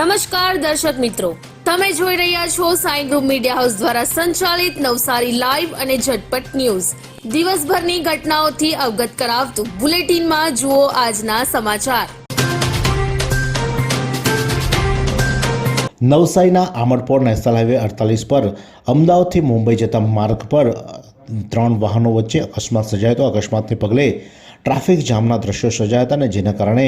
નમસ્કાર દર્શક મિત્રો. તમે જોઈ રહ્યા છો સાઈ ગ્રુપ મીડિયા હાઉસ દ્વારા સંચાલિત નવસારી લાઈવ અને ઝટપટ ન્યૂઝ. દિવસભરની ઘટનાઓથી અવગત કરાવતું બુલેટિનમાં જુઓ આજના સમાચાર. નવસારીના આમરપોર નેશનલ હાઈવે અડતાલીસ પર અમદાવાદથી મુંબઈ જતા માર્ગ પર ત્રણ વાહનો વચ્ચે અકસ્માત સર્જાયો હતો. અકસ્માતને પગલે ટ્રાફિક જામના દ્રશ્યો સર્જાયા હતા અને જેના કારણે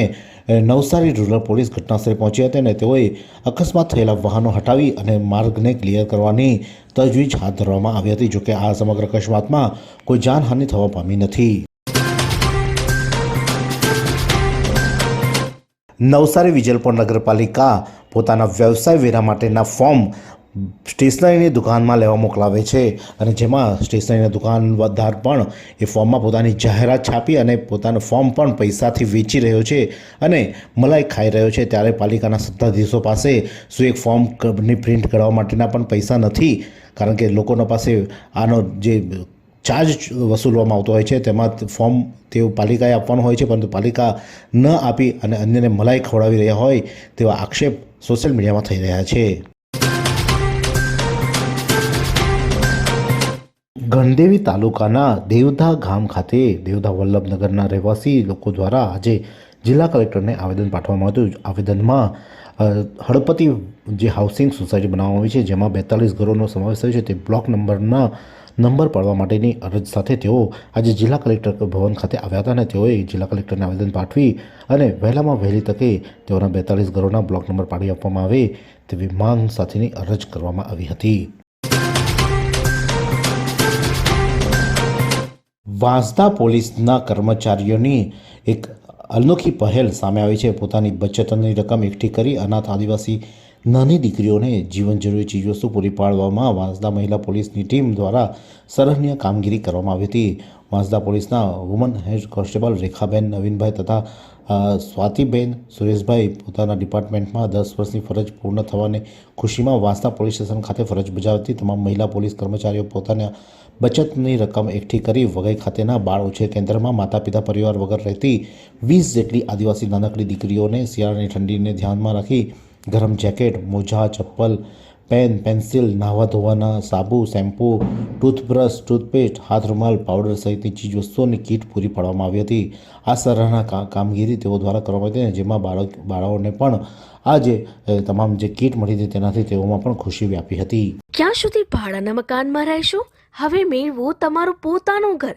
નવસારી રૂરલ પોલીસ ઘટનાસ્થળે પહોંચી હતી અને તેઓએ અકસ્માત થયેલા વાહનો હટાવી અને માર્ગને ક્લિયર કરવાની તજવીજ હાથ ધરવામાં આવી હતી, જોકે આ સમગ્ર અકસ્માતમાં કોઈ જાનહાનિ થવા પામી નથી. નવસારી વિજલપોર નગરપાલિકા પોતાના વ્યવસાય વેરા માટેના ફોર્મ સ્ટેશનરીની દુકાનમાં લેવા મોકલાવે છે અને જેમાં સ્ટેશનરીના દુકાનદાર પણ એ ફોર્મમાં પોતાની જાહેરાત છાપી અને પોતાનું ફોર્મ પણ પૈસાથી વેચી રહ્યો છે અને મલાઈ ખાઈ રહ્યો છે. ત્યારે પાલિકાના સત્તાધીશો પાસે શું એક ફોર્મની પ્રિન્ટ કરવા માટેના પણ પૈસા નથી? કારણ કે લોકોના પાસે આનો જે ચાર્જ વસૂલવામાં આવતો હોય છે, તેમાં ફોર્મ તેઓ પાલિકાએ આપવાનું હોય છે, પરંતુ પાલિકા ન આપી અને અન્યને મલાઈ ખવડાવી રહ્યા હોય તેવા આક્ષેપ સોશિયલ મીડિયામાં થઈ રહ્યા છે. ગણદેવી તાલુકાના દેવધા ગામ ખાતે, દેવધા વલ્લભનગરના રહેવાસી લોકો દ્વારા આજે જિલ્લા કલેક્ટરને આવેદન પાઠવવામાં આવ્યું આવેદનમાં હળપતિ જે હાઉસિંગ સોસાયટી બનાવવામાં આવી છે, જેમાં બેતાલીસ ઘરોનો સમાવેશ થયો છે, તે બ્લોક નંબરના નંબર પાડવા માટેની અરજ સાથે તેઓ આજે જિલ્લા કલેક્ટર ભવન ખાતે આવ્યા હતા અને તેઓએ જિલ્લા કલેક્ટરને આવેદન પાઠવી અને વહેલામાં વહેલી તકે તેઓના બેતાલીસ ઘરોના બ્લોક નંબર પાડી આપવામાં આવે તેવી માંગ સાથેની અરજ કરવામાં આવી હતી. વાંસદા પોલીસના કર્મચારીઓની એક અનોખી પહેલ સામે આવી છે. પોતાની બચતની રકમ એકઠી કરી અનાથ આદિવાસી નાની દીકરીઓને જીવન જરૂરી ચીજવસ્તુ પૂરી પાડવામાં વાંસદા મહિલા પોલીસની ટીમ દ્વારા સરાહનીય કામગીરી કરવામાં આવી હતી. વાંસદા પોલીસના woman head constable Rekhaben Navinbhai તથા સ્વાતિબેન સુરેશભાઈ પોતાના ડિપાર્ટમેન્ટમાં દસ વર્ષની ફરજ પૂર્ણ થવાની ખુશીમાં વાંસદા પોલીસ સ્ટેશન ખાતે ફરજ બજાવતી તમામ મહિલા પોલીસ કર્મચારીઓ પોતાના બચતની રકમ એકઠી કરી વઘઈ ખાતેના બાળ ઉછેર કેન્દ્રમાં માતા પિતા પરિવાર વગર રહેતી વીસ જેટલી આદિવાસી નાનકડી દીકરીઓને શિયાળાની ઠંડીને ધ્યાનમાં રાખી ગરમ જેકેટ, મોજા, ચપ્પલ પેન, પેન્સિલ નાહવા ધોવાના સાબુ, શેમ્પૂ, ટૂથબ્રશ, ટૂથપેસ્ટ હાથ રૂમાલ પાવડર સહિતની ચીજવસ્તુઓની કીટ પૂરી પાડવામાં આવી હતી. આ સરાહના કામગીરી તેઓ દ્વારા કરવામાં આવી હતી જેમાં બાળક, બાળાઓને પણ આ જે તમામ જે કીટ મળી હતી તેનાથી તેઓમાં પણ ખુશી વ્યાપી હતી. ક્યાં સુધી ભાડાના મકાનમાં રહેશો? હવે મેળવો તમારું પોતાનું ઘર.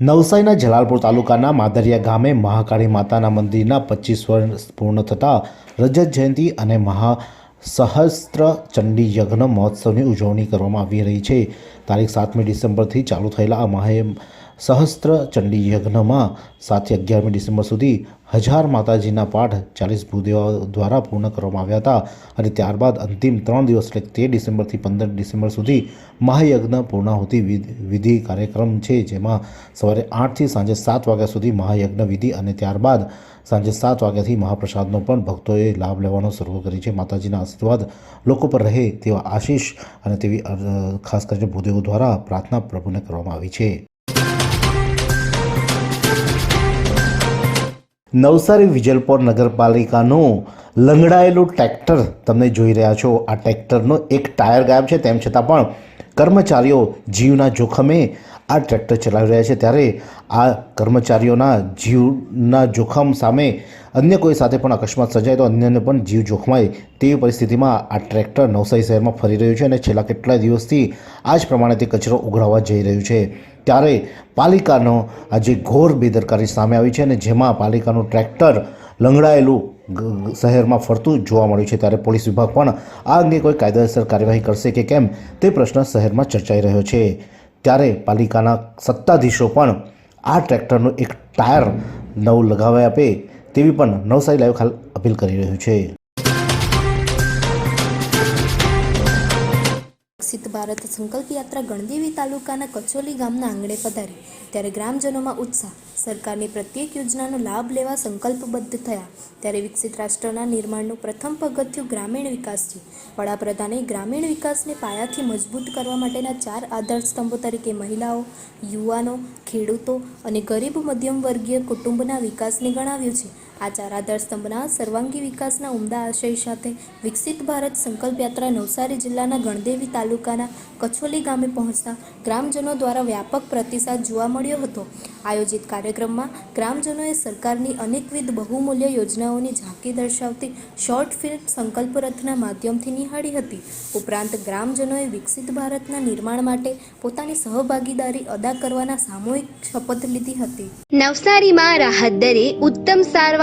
નવસારીના જલાલપુર તાલુકાના માદરિયા ગામે મહાકાળી માતાના મંદિરના પચીસ વર્ષ પૂર્ણ થતાં રજત જયંતિ અને મહા સહસ્ત્ર ચંડી યજ્ઞ મહોત્સવની ઉજવણી કરવામાં આવી રહી છે. તારીખ સાતમી ડિસેમ્બરથી ચાલુ થયેલા આ મહા સહસ્ત્ર ચંડી યજ્ઞમાં સાતથી અગિયારમી ડિસેમ્બર સુધી હજાર માતાજીના પાઠ ચાલીસ ભૂદેવા દ્વારા પૂર્ણ કરવામાં આવ્યા હતા અને ત્યારબાદ અંતિમ ત્રણ દિવસ એટલે તેર ડિસેમ્બરથી પંદર ડિસેમ્બર સુધી મહાયજ્ઞ પૂર્ણાહુતિ વિધ- કાર્યક્રમ છે, જેમાં સવારે આઠથી સાંજે સાત વાગ્યા સુધી મહાયજ્ઞ વિધિ અને ત્યારબાદ સાંજે સાત વાગ્યાથી મહાપ્રસાદનો પણ ભક્તોએ લાભ લેવાનો શરૂ કરી છે. માતાજીના આશીર્વાદ લોકો પર રહે તેવા આશીષ અને તેવી ખાસ કરીને ભૂદેવો દ્વારા પ્રાર્થના પ્રભુને કરવામાં આવી છે. નવસારી વિજલપોર નગરપાલિકાનું લંગડાયેલું ટ્રેક્ટર તમે જોઈ રહ્યા છો. આ ટ્રેક્ટરનો એક ટાયર ગાયબ છે, તેમ છતાં પણ કર્મચારીઓ જીવના જોખમે આ ટ્રેક્ટર ચલાવી રહ્યા છે. ત્યારે આ કર્મચારીઓના જીવના જોખમ સામે અન્ય કોઈ સાથે પણ અકસ્માત સર્જાય તો અન્યને પણ જીવ જોખમાય તેવી પરિસ્થિતિમાં આ ટ્રેક્ટર નવસારી શહેરમાં ફરી રહ્યું છે અને છેલ્લા કેટલાય દિવસથી આ જ પ્રમાણે તે કચરો ઉઘરાવવા જઈ રહ્યું છે. ત્યારે પાલિકાનો આજે ઘોર બેદરકારી સામે આવી છે અને જેમાં પાલિકાનું ટ્રેક્ટર લંગડાયેલું શહેરમાં ફરતું જોવા મળ્યું છે ત્યારે પોલીસ વિભાગ પણ આ અંગે કોઈ કાયદેસર કાર્યવાહી કરશે કે કેમ તે પ્રશ્ન શહેરમાં ચર્ચાઈ રહ્યો છે. ત્યારે પાલિકાના સત્તાધીશો પણ આ ટ્રેક્ટરનું એક ટાયર નવું લગાવી આપે તેવી પણ નવસારી લાઈવ ખાલ અપીલ કરી રહ્યું છે. વિકસિત ભારત સંકલ્પ યાત્રા ગણદેવી તાલુકાના કચોલી ગામના આંગણે પધારી. ત્યારે ગ્રામજનોમાં ઉત્સાહ, સરકારની પ્રત્યેક યોજનાનો લાભ લેવા સંકલ્પબદ્ધ થયા. ત્યારે વિકસિત રાષ્ટ્રના નિર્માણનું પ્રથમ પગથિયું ગ્રામીણ વિકાસ છે. વડાપ્રધાને ગ્રામીણ વિકાસને પાયાથી મજબૂત કરવા માટેના ચાર આધાર સ્તંભો તરીકે મહિલાઓ, યુવાનો, ખેડૂતો અને ગરીબ મધ્યમ વર્ગીય કુટુંબના વિકાસને ગણાવ્યું છે. આ ચાર આધારસ્તંભના સર્વાંગી વિકાસના ઉમદા આશય સાથે વિકસિત ભારત સંકલ્પ યાત્રા નવસારી જિલ્લાના ગણદેવી તાલુકાના કછોલી ગામે પહોંચતા ગ્રામજનો દ્વારા વ્યાપક પ્રતિસાદ જોવા મળ્યો હતો. આયોજિત કાર્યક્રમમાં ગ્રામજનોએ સરકારની અનેકવિધ બહુમૂલ્ય યોજનાઓની ઝાંકી દર્શાવતી શોર્ટ ફિલ્મ સંકલ્પ રથના માધ્યમથી નિહાળી હતી. ઉપરાંત ગ્રામજનોએ વિકસિત ભારતના નિર્માણ માટે પોતાની સહભાગીદારી અદા કરવાના સામૂહિક શપથ લીધી હતી. નવસારીમાં રાહત દરે ઉત્તમ સારવાર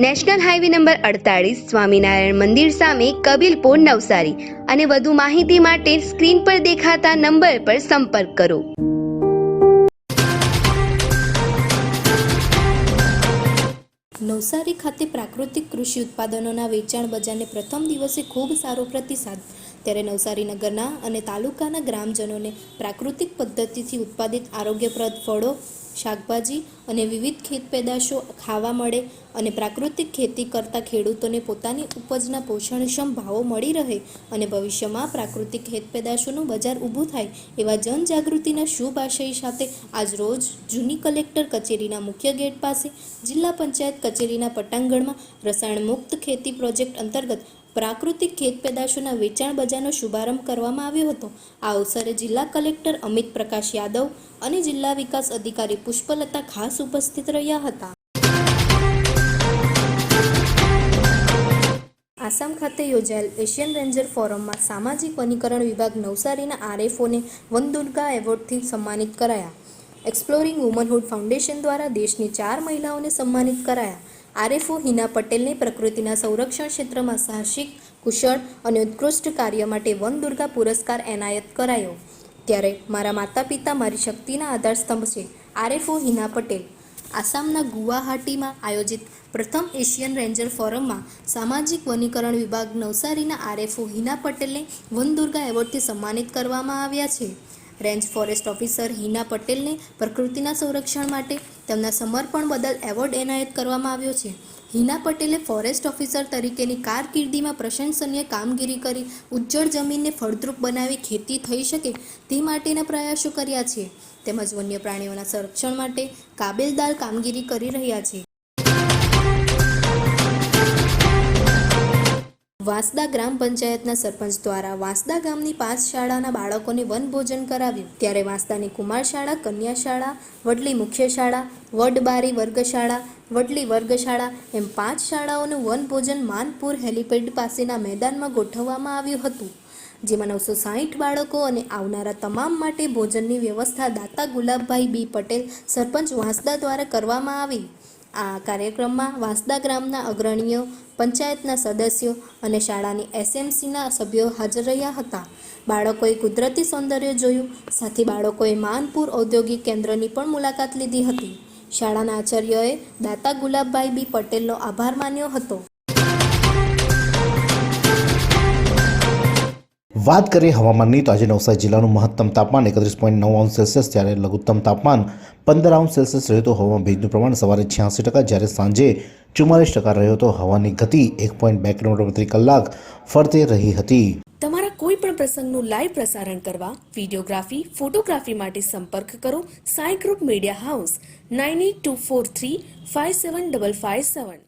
નેશનલ હાઈવે નંબર અડતાળીસ સ્વામિનારાયણ મંદિર સામે કબીલપુર નવસારી અને વધુ માહિતી માટે સ્ક્રીન પર દેખાતા નંબર પર સંપર્ક કરો. નવસારી ખાતે પ્રાકૃતિક કૃષિ ઉત્પાદનોના વેચાણ બજારને પ્રથમ દિવસે ખૂબ સારો પ્રતિસાદ. ત્યારે નવસારી નગરના અને તાલુકાના ગ્રામજનોને પ્રાકૃતિક પદ્ધતિથી ઉત્પાદિત આરોગ્યપ્રદ ફળો શાકભાજી અને વિવિધ ખેત પેદાશો ખાવા મળે અને પ્રાકૃતિક ખેતી કરતા ખેડૂતોને પોતાની ઉપજના પોષણક્ષમ ભાવો મળી રહે અને ભવિષ્યમાં પ્રાકૃતિક ખેત પેદાશોનું બજાર ઊભું થાય એવા જનજાગૃતિના શુભ આશય સાથે આજરોજ જૂની કલેક્ટર કચેરીના મુખ્ય ગેટ પાસે જિલ્લા પંચાયત કચેરીના પટાંગણમાં રસાયણ મુક્ત ખેતી પ્રોજેક્ટ અંતર્ગત પ્રાકૃતિક ખેત પેદાશોના વેચાણ બજારનો શુભારંભ કરવામાં આવ્યો હતો. આ અવસરે જિલ્લા કલેક્ટર અમિત પ્રકાશ યાદવ અને જિલ્લા વિકાસ અધિકારી પુષ્પલતા ખાસ ઉપસ્થિત રહ્યા હતા. આસામ ખાતે યોજાયેલ એશિયન રેન્જર ફોરમમાં સામાજિક વનીકરણ વિભાગ નવસારીના આરએફઓને વનદુર્ગા એવોર્ડથી સન્માનિત કરાયા. એક્સપ્લોરિંગ વુમનહુડ ફાઉન્ડેશન દ્વારા દેશની ચાર મહિલાઓને સન્માનિત કરાયા. આરએફઓ હિના પટેલને પ્રકૃતિના સંરક્ષણ ક્ષેત્રમાં સાહસિક, કુશળ અને ઉત્કૃષ્ટ કાર્ય માટે વન દુર્ગા પુરસ્કાર એનાયત કરાયો. ત્યારે મારા માતા પિતા મારી શક્તિના આધારસ્તંભ છે આરએફઓ હિના પટેલ. આસામના ગુવાહાટીમાં આયોજિત પ્રથમ એશિયન રેન્જર ફોરમમાં સામાજિક વનીકરણ વિભાગ નવસારીના આરએફઓ હિના પટેલને વનદુર્ગા એવોર્ડથી સન્માનિત કરવામાં આવ્યા છે. રેન્જ ફોરેસ્ટ ઓફિસર હિના પટેલને પ્રકૃતિના સંરક્ષણ માટે તેમના સમર્પણ બદલ એવોર્ડ એનાયત કરવામાં આવ્યો છે. હિના પટેલે ફોરેસ્ટ ઓફિસર તરીકેની કારકિર્દીમાં પ્રશંસનીય કામગીરી કરી ઉજ્જળ જમીનને ફળદ્રુપ બનાવી ખેતી થઈ શકે તે માટેના પ્રયાસો કર્યા છે. તેમજ વન્ય પ્રાણીઓના સંરક્ષણ માટે કાબેલદાર કામગીરી કરી રહ્યા છે. વાંસદા ગ્રામ પંચાયતના સરપંચ દ્વારા વાંસદા ગામની પાંચ શાળાના બાળકોને વનભોજન કરાવ્યું. ત્યારે વાંસદાની કુમાર શાળા, કન્યા શાળા, વડલી મુખ્ય શાળા, વડબારી વર્ગશાળા, વડલી વર્ગશાળા એમ પાંચ શાળાઓનું વનભોજન માનપુર હેલિપેડ પાસેના મેદાનમાં ગોઠવવામાં આવ્યું હતું. જેમાં નવસો સાહીઠ બાળકો અને આવનારા તમામ માટે ભોજનની વ્યવસ્થા દાતા ગુલાબભાઈ બી પટેલ, સરપંચ વાંસદા દ્વારા કરવામાં આવી. આ કાર્યક્રમમાં વાંસદા ગ્રામના અગ્રણીઓ, પંચાયતના સદસ્યો અને શાળાની એસએમસીના સભ્યો હાજર રહ્યા હતા. બાળકોએ કુદરતી સૌંદર્ય જોયું, સાથે બાળકોએ માનપુર ઔદ્યોગિક કેન્દ્રની પણ મુલાકાત લીધી હતી. શાળાના આચાર્યએ દાતા ગુલાબભાઈ બી પટેલનો આભાર માન્યો હતો. વાત કરીએ હવામાનની, તો આજે નવસારી જિલ્લાનું મહત્તમ તાપમાન એકત્રીસ પોઈન્ટ નવ અંશ સેલ્સિયસ, જ્યારે લઘુત્તમ તાપમાન પંદર અંશ સેલ્સિયસ રહ્યું હતું. હવામાં ભેજનું પ્રમાણ સવારે છ્યાસી ટકા, જ્યારે સાંજે ચુમ્માલીસ ટકા રહ્યો હતો. હવાની ગતિ એક પોઈન્ટ બે કિલોમીટર પ્રતિ કલાક ફરતે રહી હતી. તમારા કોઈ પણ પ્રસંગનું લાઈવ પ્રસારણ કરવા વિડીયોગ્રાફી, ફોટોગ્રાફી માટે સંપર્ક કરો. Sai group media house, nine eight two four three five seven double five seven.